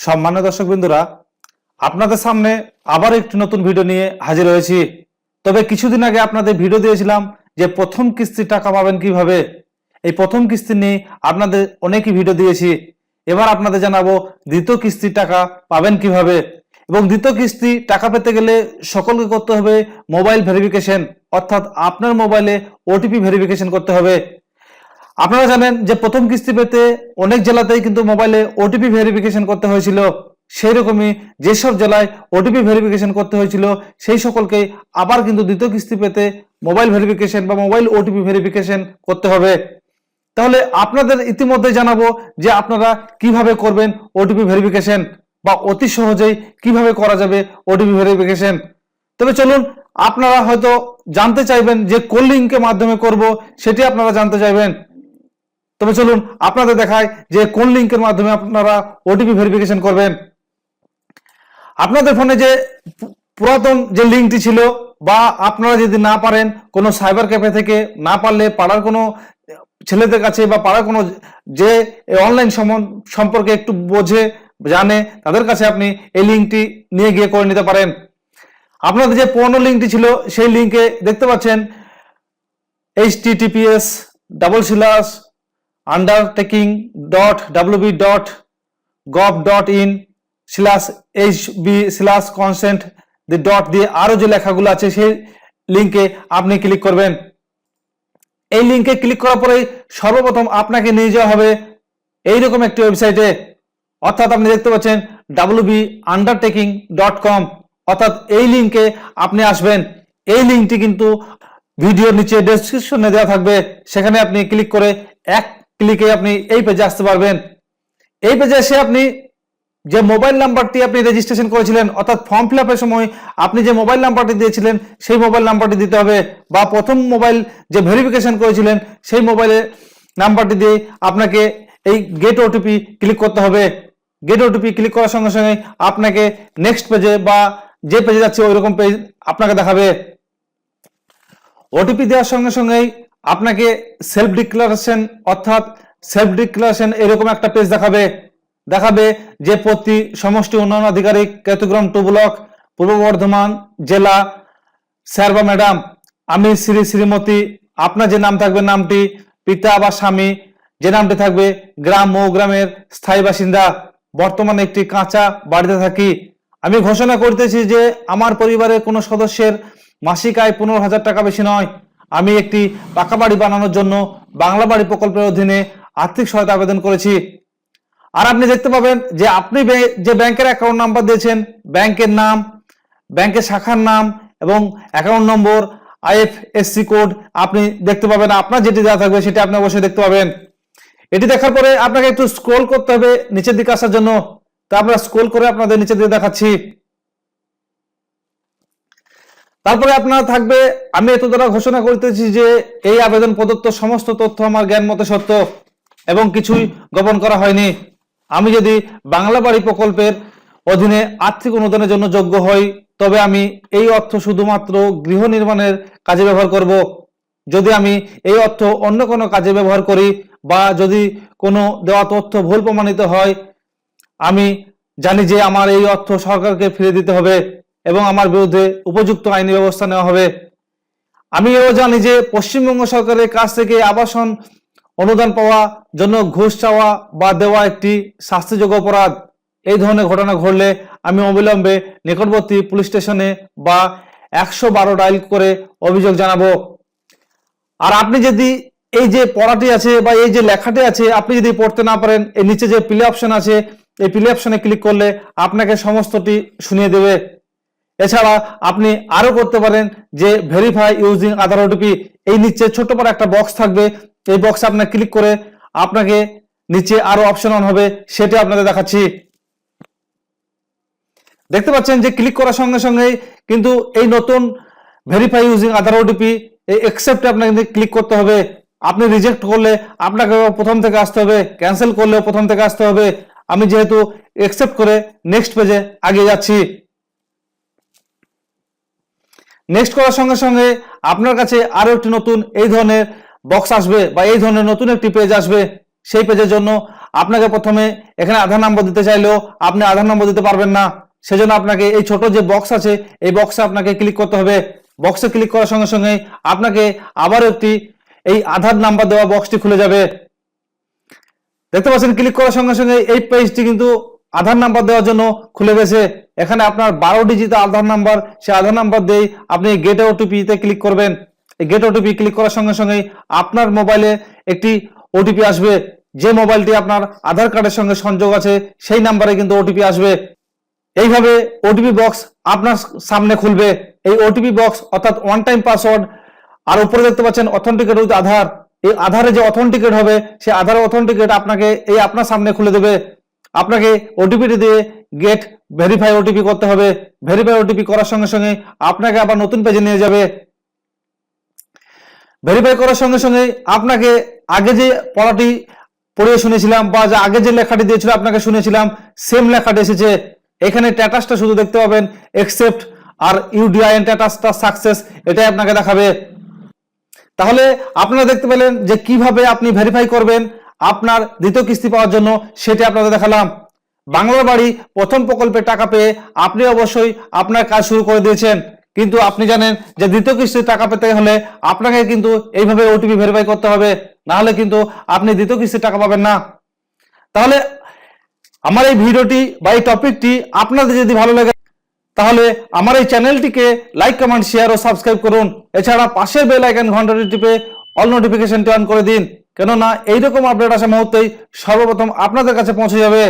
সম্মানীয় দর্শক বিন্দুরা আপনাদের সামনে আবার একটি নতুন ভিডিও নিয়ে হাজির হয়েছি। তবে কিছুদিন আগে আপনাদের ভিডিও দিয়েছিলাম যে প্রথম কিস্তির টাকা পাবেন কীভাবে। এই প্রথম কিস্তি নিয়ে আপনাদের অনেকই ভিডিও দিয়েছি। এবার আপনাদের জানাব দ্বিতীয় কিস্তির টাকা পাবেন কীভাবে এবং দ্বিতীয় কিস্তি টাকা পেতে গেলে সকলকে করতে হবে মোবাইল ভেরিফিকেশন, অর্থাৎ আপনার মোবাইলে ওটিপি ভেরিফিকেশন করতে হবে। আপনারা জানেন যে প্রথম কিস্তি পেতে অনেক জেলাতেই কিন্তু মোবাইলে ওটিপি ভেরিফিকেশন করতে হয়েছিল। সেই রকমই যেসব জেলায় ওটিপি ভেরিফিকেশন করতে হয়েছিল, সেই সকলকে আবার কিন্তু দ্বিতীয় কিস্তি পেতে মোবাইল ভেরিফিকেশন বা মোবাইল ওটিপি ভেরিফিকেশন করতে হবে। তাহলে আপনাদের ইতিমধ্যে জানাব যে আপনারা কীভাবে করবেন ওটিপি ভেরিফিকেশন বা অতি সহজেই কীভাবে করা যাবে ওটিপি ভেরিফিকেশন তবে চলুন, আপনারা হয়তো জানতে চাইবেন যে কোন লিঙ্কের মাধ্যমে করব, সেটি আপনারা জানতে চাইবেন। তবে চলুন আপনাদের দেখায় যে কোন লিঙ্কের মাধ্যমে আপনারা ওটিপি ভেরিফিকেশন করবেন। আপনাদের ফোনে যে পুরাতন যে লিঙ্কটি ছিল বা আপনারা যদি না পারেন কোনো সাইবার ক্যাফে থেকে না পারলে পাড়ার কোনো ছেলেদের কাছে বা পাড়ার কোনো যে অনলাইন সম্পর্কে একটু বোঝে, জানে, তাদের কাছে আপনি এই লিঙ্কটি নিয়ে গিয়ে করে নিতে পারেন। আপনাদের যে পুরনো লিঙ্কটি ছিল সেই লিঙ্কে দেখতে পাচ্ছেন https double slash undertaking dot wb dot gov dot in slash hb slash consent দি ডট দিয়ে আরও যে লেখাগুলো আছে সেই লিঙ্কে আপনি ক্লিক করবেন। এই লিঙ্কে ক্লিক করার পরে সর্বপ্রথম আপনাকে নিয়ে যাওয়া হবে এইরকম একটি ওয়েবসাইটে অর্থাৎ আপনি দেখতে পাচ্ছেন ডাব্লিউবি আন্ডারটেকিং ডট কম অর্থাৎ এই লিঙ্কে আপনি আসবেন। এই লিঙ্কটি কিন্তু ভিডিওর নিচে ডেসক্রিপশনে দেওয়া থাকবে। সেখানে আপনি ক্লিক করে এক ক্লিকে আপনি এই পেজে আসতে পারবেন। এই পেজে এসে আপনি যে মোবাইল নাম্বারটি আপনি রেজিস্ট্রেশন করেছিলেন, অর্থাৎ ফর্ম ফিল আপের সময় আপনি যে মোবাইল নাম্বারটি দিয়েছিলেন, সেই মোবাইল নাম্বারটি দিতে হবে বা প্রথম মোবাইল যে ভেরিফিকেশন করেছিলেন, সেই মোবাইলের নাম্বারটি দিয়ে আপনাকে এই গেট ওটিপি ক্লিক করতে হবে। গেট ওটিপি ক্লিক করার সঙ্গে সঙ্গে আপনাকে নেক্সট পেজে বা যে পেজে যাচ্ছে ওই রকম পেজ আপনাকে দেখাবে। ওটিপি দেওয়ার সঙ্গে সঙ্গেই আপনাকে সেলফ ডিক্লারেশন অর্থাৎ সেলফ ডিক্লারেশন এরকম একটা পেজ দেখাবে দেখাবে যে প্রতি সমষ্টি উন্নয়ন আধিকারিক কেতুগ্রাম টু ব্লক, পূর্ব বর্ধমান জেলা স্যার বা ম্যাডাম আমি শ্রী শ্রীমতী, আপনার যে নাম থাকবে নামটি, পিতা বা স্বামী, যে নামটি থাকবে গ্রাম ও গ্রামের স্থায়ী বাসিন্দা, বর্তমানে একটি কাঁচা বাড়িতে থাকি। আমি ঘোষণা করতেছি যে আমার পরিবারের কোনো সদস্যের মাসিক আয় পনেরো হাজার টাকা বেশি নয়। আমি একটি পাকা বাড়ি বানানোর জন্য বাংলা বাড়ি প্রকল্পের অধীনে আর্থিক সহায়তা আবেদন করেছি। আর আপনি দেখতে পাবেন যে আপনি যে ব্যাংকের অ্যাকাউন্ট নাম্বার দিয়েছেন, ব্যাংকের নাম, ব্যাংকের শাখার নাম এবং অ্যাকাউন্ট নম্বর আইএফএসসি কোড আপনি দেখতে পাবেন। আপনার যেটি দেওয়া থাকবে সেটি আপনি অবশ্যই দেখতে পাবেন। এটি দেখার পরে আপনাকে একটু স্ক্রোল করতে হবে নিচের দিকে আসার জন্য। তা আমরা স্ক্রোল করে আপনাদের নিচের দিকে দেখাচ্ছি। তারপরে আপনার থাকবে, আমি এত দ্বারা ঘোষণা করতেছি যে এই আবেদন প্রদত্ত সমস্ত তথ্য আমার জ্ঞান মতে সত্য এবং কিছুই গোপন করা হয়নি। আমি যদি বাংলা বাড়ি প্রকল্পের অধীনে আর্থিক অনুদানের জন্য যোগ্য হই, তবে আমি এই অর্থ শুধুমাত্র গৃহ নির্মাণের কাজে ব্যবহার করব। যদি আমি এই অর্থ অন্য কোনো কাজে ব্যবহার করি বা যদি কোনো দেওয়া তথ্য ভুল প্রমাণিত হয়, আমি জানি যে আমার এই অর্থ সরকারকে ফিরে দিতে হবে। এবং আমার বিরুদ্ধে উপযুক্ত আইনি ব্যবস্থা নেওয়া হবে। আমি এও জানি যে পশ্চিমবঙ্গ সরকারের কাছ থেকে আবাসন অনুদান পাওয়া, জন্য ঘুষ চাওয়া বা দেওয়া একটি শাস্তিযোগ্য অপরাধ। এই ধরনের ঘটনা ঘটলে আমি অবিলম্বে নিকটবর্তী পুলিশ স্টেশনে বা একশো বারো ডাইল করে অভিযোগ জানাব। আর আপনি যদি এই যে পড়াটি আছে বা এই যে লেখাটি আছে, আপনি যদি পড়তে না পারেন এই নিচে যে প্লে অপশন আছে, এই প্লে অপশনে ক্লিক করলে আপনাকে সমস্তটি শুনিয়ে দেবে। এছাড়া আপনি আরও করতে পারেন যে ভেরিফাই ইউজিং আধার ওটিপি এই নিচে ছোট বড় একটা বক্স থাকবে। এই বক্সে আপনার ক্লিক করে আপনাকে নিচে আরও অপশন অন হবে, সেটা আপনাদের দেখাচ্ছি। দেখতে পাচ্ছেন যে ক্লিক করার সঙ্গে সঙ্গে কিন্তু এই নতুন ভেরিফাই ইউজিং আধার ওটিপি এই একসেপ্টে আপনাকে ক্লিক করতে হবে। আপনি রিজেক্ট করলে আপনাকে প্রথম থেকে আসতে হবে ক্যান্সেল করলেও প্রথম থেকে আসতে হবে। আমি যেহেতু একসেপ্ট করে নেক্সট পেজে আগে যাচ্ছি। নেক্সট করার সঙ্গে সঙ্গে আপনার কাছে আরও একটি নতুন এই ধরনের বক্স আসবে বা এই ধরনের নতুন একটি পেজ আসবে, সেই পেজের জন্য আপনাকে প্রথমে এখানে আধার নম্বর দিতে চাইলেও আপনি আধার নম্বর দিতে পারবেন না। সেজন্য আপনাকে এই ছোট যে বক্স আছে, এই বক্সে আপনাকে ক্লিক করতে হবে। বক্সে ক্লিক করার সঙ্গে সঙ্গে আপনাকে আবার একটি এই আধার নাম্বার দেওয়া বক্সটি খুলে যাবে। দেখতে পাচ্ছেন ক্লিক করার সঙ্গে সঙ্গে এই পেজটি কিন্তু আধার নাম্বার দেওয়ার জন্য খুলে গেছে। এখানে আপনার বারো ডিজিট আধার নাম্বার সে আধার নাম্বার দিয়ে আপনি গেট ওটিপিতে ক্লিক করবেন। গেট ওটিপি ক্লিক করার সঙ্গে সঙ্গে আপনার মোবাইলে একটি ওটিপি আসবে। যে মোবাইলটি আপনার আধার কার্ডের সঙ্গে সংযোগ আছে, সেই নাম্বারে কিন্তু ওটিপি আসবে। এইভাবে ওটিপি বক্স আপনার সামনে খুলবে। এই ওটিপি বক্স অর্থাৎ ওয়ান টাইম পাসওয়ার্ড আর উপরে দেখতে পাচ্ছেন অথেন্টিকেট উইথ আধার। এই আধারে যে অথেন্টিকেট হবে, সেই আধার অথেন্টিকেট আপনাকে এই আপনার সামনে খুলে দেবে। আপনাকে ওটিপিটি দিয়ে গেট ভেরিফাই ওটিপি করতে হবে। ভেরিফাই ওটিপি করার সঙ্গে সঙ্গে আপনাকে আবার নতুন পেজে নিয়ে যাবে। ভেরিফাই করার সঙ্গে সঙ্গে আপনাকে আগে যে পড়াটি পড়িয়ে শুনেছিলাম বা যে আগে যে লেখাটি দিয়েছিল আপনাকে শুনেছিলাম সেম লেখাটি এসেছে। এখানে স্ট্যাটাসটা শুধু দেখতে পাবেন এক্সেপ্ট আর ইউডিআইএন স্ট্যাটাসটা সাকসেস এটাই আপনাকে দেখাবে। তাহলে আপনারা দেখতে পেলেন যে কীভাবে আপনি ভেরিফাই করবেন। আপনার দ্বিতীয় কিস্তি পাওয়ার জন্য সেটি আপনাদের দেখালাম। বাংলার বাড়ি প্রথম প্রকল্পের টাকা পেয়ে আপনি অবশ্যই আপনার কাজ শুরু করে দিয়েছেন। কিন্তু আপনি জানেন যে দ্বিতীয় কিস্তির টাকা পেতে হলে আপনাকে কিন্তু এইভাবে ওটিপি ভেরিফাই করতে হবে। না হলে কিন্তু আপনি দ্বিতীয় কিস্তির টাকা পাবেন না। তাহলে আমার এই ভিডিওটি বা এই টপিকটি আপনাদের যদি ভালো লাগে, তাহলে আমার এই চ্যানেলটিকে লাইক, কমেন্ট শেয়ার ও সাবস্ক্রাইব করুন। এছাড়া পাশের বেল আইকন ঘন্টাটি টিপে অল নোটিফিকেশনটি অন করে দিন। কেননা এইরকম আপডেট আসা মুহূর্তেই সর্বপ্রথম আপনাদের কাছে পৌঁছে যাবে